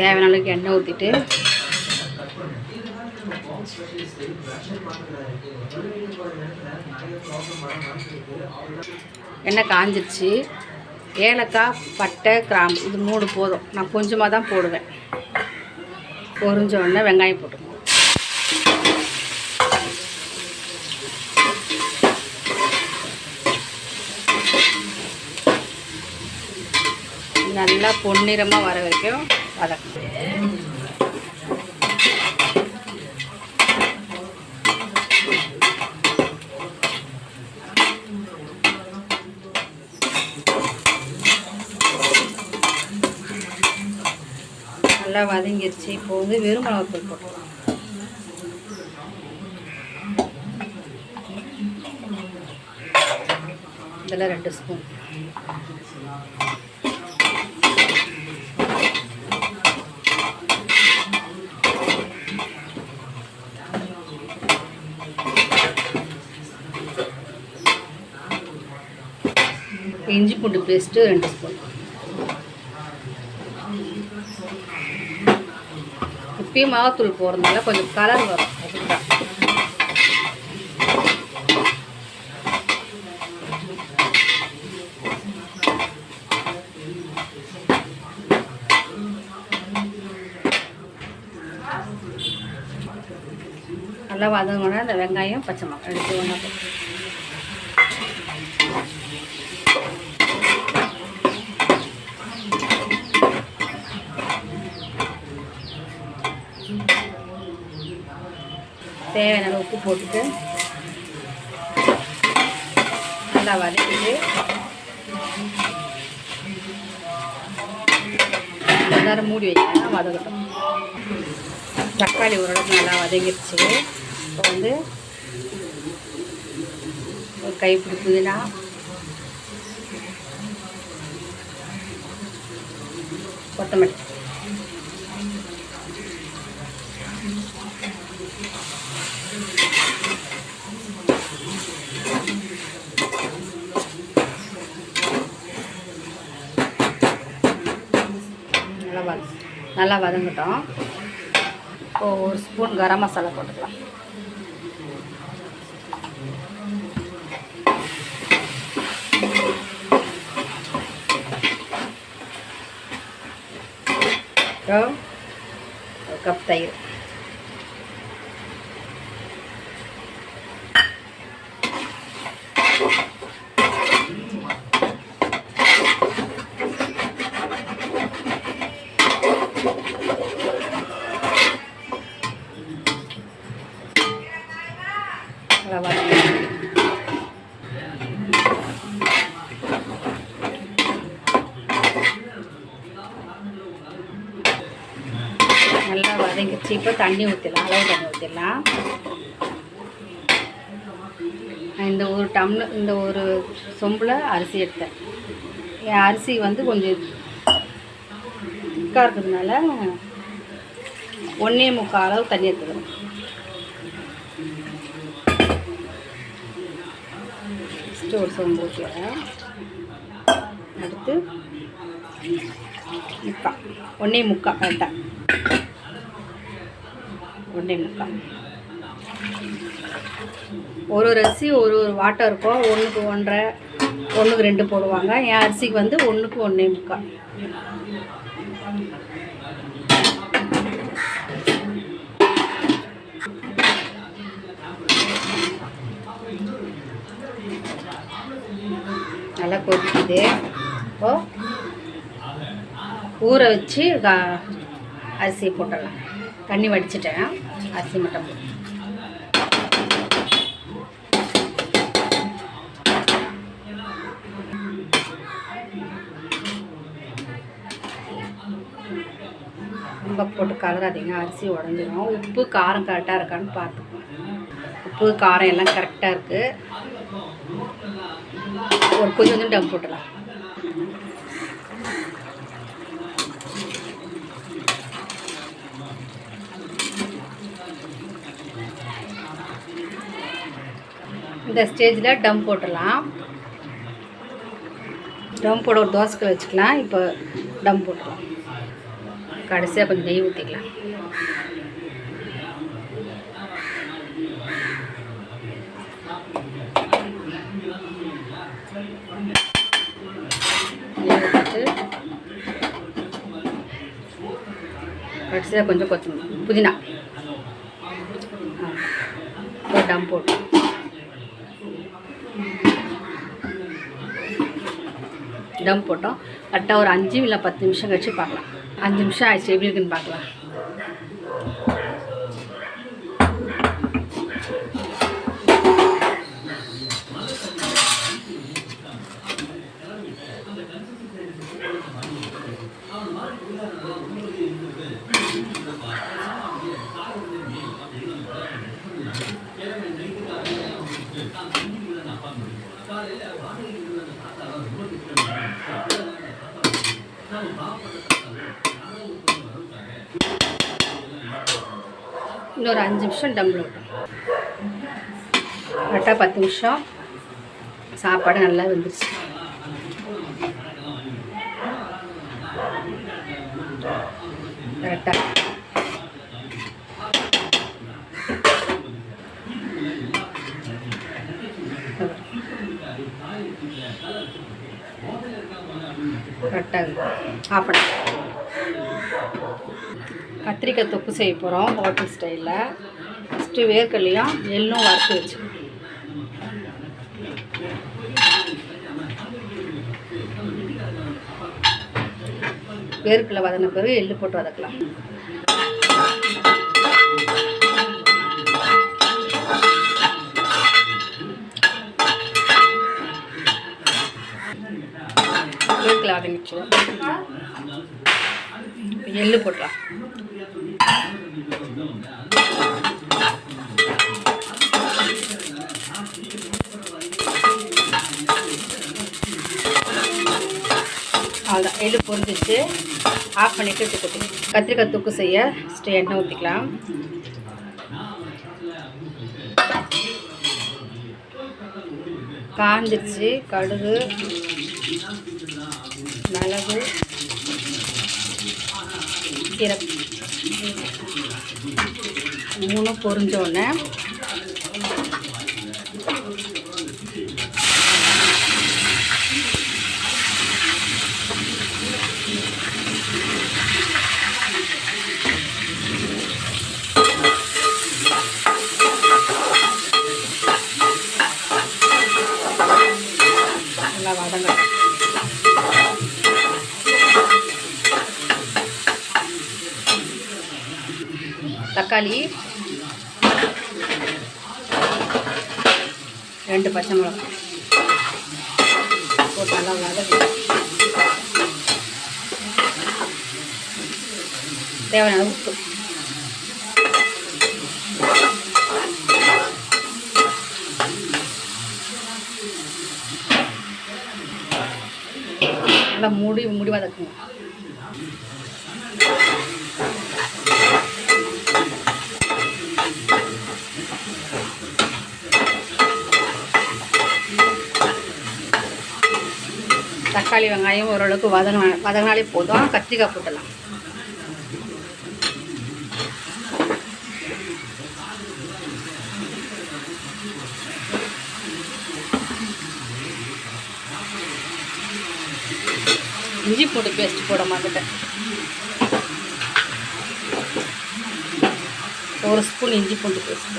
தேவையான அளவுக்கு எண்ணெய் ஊற்றிட்டு எண்ணெய் காஞ்சிருச்சு. ஏலக்காய் பட்டை கிராம்பு இது மூணு போதும். நான் கொஞ்சமாக தான் போடுவேன். பொறிஞ்ச உடனே வெங்காயம் போட்டுக்கணும். நல்லா பொன்னிறமாக வர வரைக்கும் வதக்கணும் நல்லா வதங்கிருச்சு. இப்போ வந்து வெறும் மிளகாத்தூள் போட்டுக்கலாம். இதில் ரெண்டு ஸ்பூன். இஞ்சி பூண்டு பேஸ்ட்டு ரெண்டு ஸ்பூன். இப்பயும் மாவுத்தூள் போடுறதுனால கொஞ்சம் கலர் வரும் அதுதான். நல்லா வதங்கணும் அந்த வெங்காயம் பச்சை மிளகாய் எடுத்து ஒன்றா தேவையான உப்பு போட்டுட்டு நல்லா வதக்கிட்டு எல்லாரும் மூடி வைக்கலாம் வதக்கட்டும். தக்காளி ஓரளவுக்கு நல்லா வதங்கிடுச்சு இப்போ வந்து ஒரு கைப்பிடி புதினா கொத்தமல்லி நல்லா வத நல்லா வதங்கட்டும். இப்போது ஒரு ஸ்பூன் கரம் மசாலா போட்டுக்கலாம். ஒரு கப் தயிர் நல்லா வதங்கி நல்லா வதங்கிடுச்சு இப்போ தண்ணி ஊற்றிடலாம் அளவு தண்ணி ஊற்றிடலாம் இந்த ஒரு டம்ளர் இந்த ஒரு சொம்பில் அரிசி எடுத்தேன். என் அரிசி வந்து கொஞ்சம் திக்காக இருக்கிறதுனால ஒன்றே முக்கால் அளவு தண்ணி எடுத்துக்கணும். ஃபஸ்ட்டு ஒரு சொம்பு ஊற்றிடுறேன் அடுத்து முக்கா. ஒன்றே முக்கா கரெக்டாக ஒன்றே முக்கா ஒரு ஒரு அரிசி ஒரு ஒரு வாட்டம் இருக்கும். ஒன்றுக்கு ஒன்றரை ஒன்றுக்கு ரெண்டு போடுவாங்க. என் அரிசிக்கு வந்து ஒன்றுக்கு ஒன்றே முக்கா நல்லா கொதிக்குது. இப்போ ஊற வச்சு கா- அரிசி போட்டுடலாம். தண்ணி வடிச்சிட்டேன். அரிசி மட்டும் போட்டு ரொம்ப போட்டு கலராதிங்க அரிசி உடஞ்சிரும். உப்பு காரம் கரெக்டாக இருக்கான்னு பார்த்துக்கோங்க. உப்பு காரம் எல்லாம் கரெக்டாக இருக்குது ஒரு கொஞ்சம் கொஞ்சம் டம் போட்டுடலாம். இந்த ஸ்டேஜில் டம் போட்டுடலாம். டம் போட ஒரு தோசைக்கு வச்சுக்கலாம். இப்போ டம் போட்டுடலாம் கடைசியாக கொஞ்சம் நெய் ஊற்றிக்கலாம் கடைசியாக கொஞ்சம் கொத்தமல்லி புதினா. டம் போட்டு டம் போட்டோம். கரெக்டாக ஒரு அஞ்சு இல்லை பத்து நிமிஷம் கழிச்சு பார்க்கலாம். அஞ்சு நிமிஷம் ஆயிடுச்சு எப்படி இருக்குன்னு பார்க்கலாம். இன்னொரு அஞ்சு நிமிஷம் டம்பிள் விட்டோம் கரெக்டாக பத்து நிமிஷம். சாப்பாடு நல்லா வந்துருச்சு. கரெக்டாக கரெக்டாக ஆஃப் கத்திரிக்காய் தொப்பு செய்ய போகிறோம் ஹோட்டல் ஸ்டைலில் ஃபஸ்ட்டு வேர்க்கல்லையும் எள்ளும் வறுத்து வச்சு வேர்க்கடலை வதன பிறகு எள்ளு போட்டு வதக்கலாம் வேர்க்கடலை வதங்கிச்சு இப்போ எள்ளு போட்டலாம் அவ்வளோதான் எள்ளு பொறிஞ்சிச்சு ஆஃப் பண்ணிவிட்டு கொட்டி கத்திரிக்காய் தூக்கு செய்ய ஸ்டே எண்ணெய் ஊற்றிக்கலாம் காஞ்சிச்சு கடுகு மிளகு. சீரகம் மூணும் பொறிஞ்சோடனே நல்லா வதங்கட்டும். தக்காளி ரெண்டு பச்சை மிளகாய் போட்டு நல்லா வதக்கி. தேவையான உப்பு. நல்லா மூடி மூடி வதக்குங்க. தக்காளி வெங்காயம் ஓரளவுக்கு வதங்க வதங்கினாலே போதும். கத்திரிக்காய் போட்டலாம் இஞ்சி பூண்டு பேஸ்ட் போட மாட்டேன் ஒரு ஸ்பூன் இஞ்சி பூண்டு பேஸ்ட்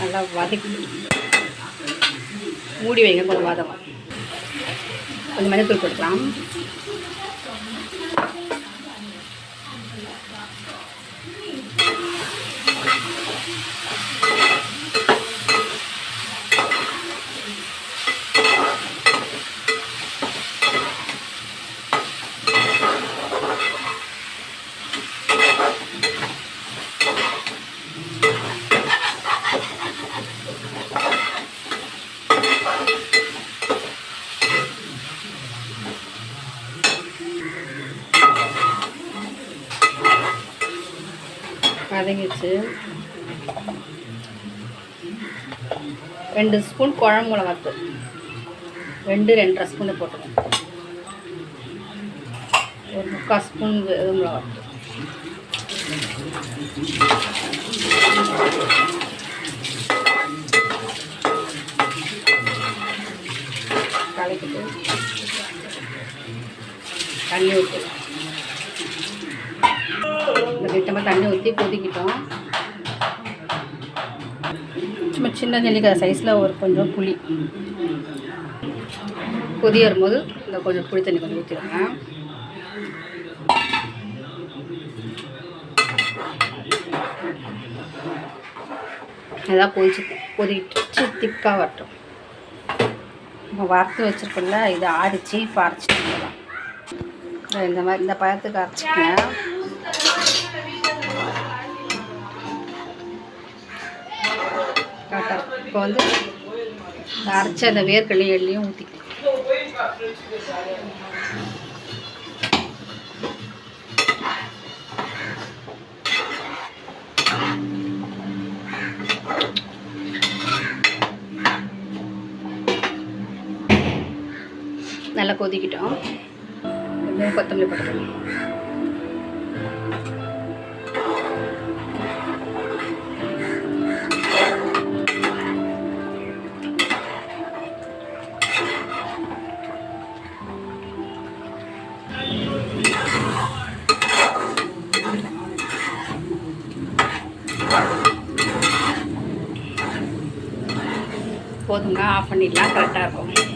நல்லா வதக்கி. மூடி வைங்க கொஞ்சம் வதம் கொஞ்சம் மஞ்சத்தூள் கொடுக்கலாம் வதங்கிடுச்சு ரெண்டு ஸ்பூன் குழம்பு மிளகாத்தூள். ரெண்டு ரெண்டரை ஸ்பூனு போட்டுக்கணும் ஒரு முக்கால் ஸ்பூன் வெறும் மிளகாத்தூள். கலக்கிட்டு தண்ணி ஊற்றி இந்த தண்ணி ஊற்றி கொதிக்கிட்டோம். சும்மா சின்ன நெல்லிக்காய் சைஸில் ஒரு கொஞ்சம் புளி. கொதி வரும்போது இந்த கொஞ்சம் புளி தண்ணி கொஞ்சம் ஊற்றிடுங்க நல்லா கொதிச்சு கொதிக்கிட்டு திக்காக வரட்டும். நம்ம வறுத்து வச்சுருக்கோம்ல இதை ஆடிச்சு இப்போ அரைச்சிட்டு இந்த மாதிரி இந்த பழத்துக்கு அரைச்சிக்கோங்க. காட்டா. இப்போ வந்து அரைச்ச அந்த வேர்க்கடலை எள்ளையும் ஊற்றிக்கலாம் நல்லா கொதிக்கிட்டோம். கொத்தமல்லி போட்டுக்கலாம். போதுங்க ஆஃப் பண்ணிடலாம் கரெக்டாக இருக்கும்.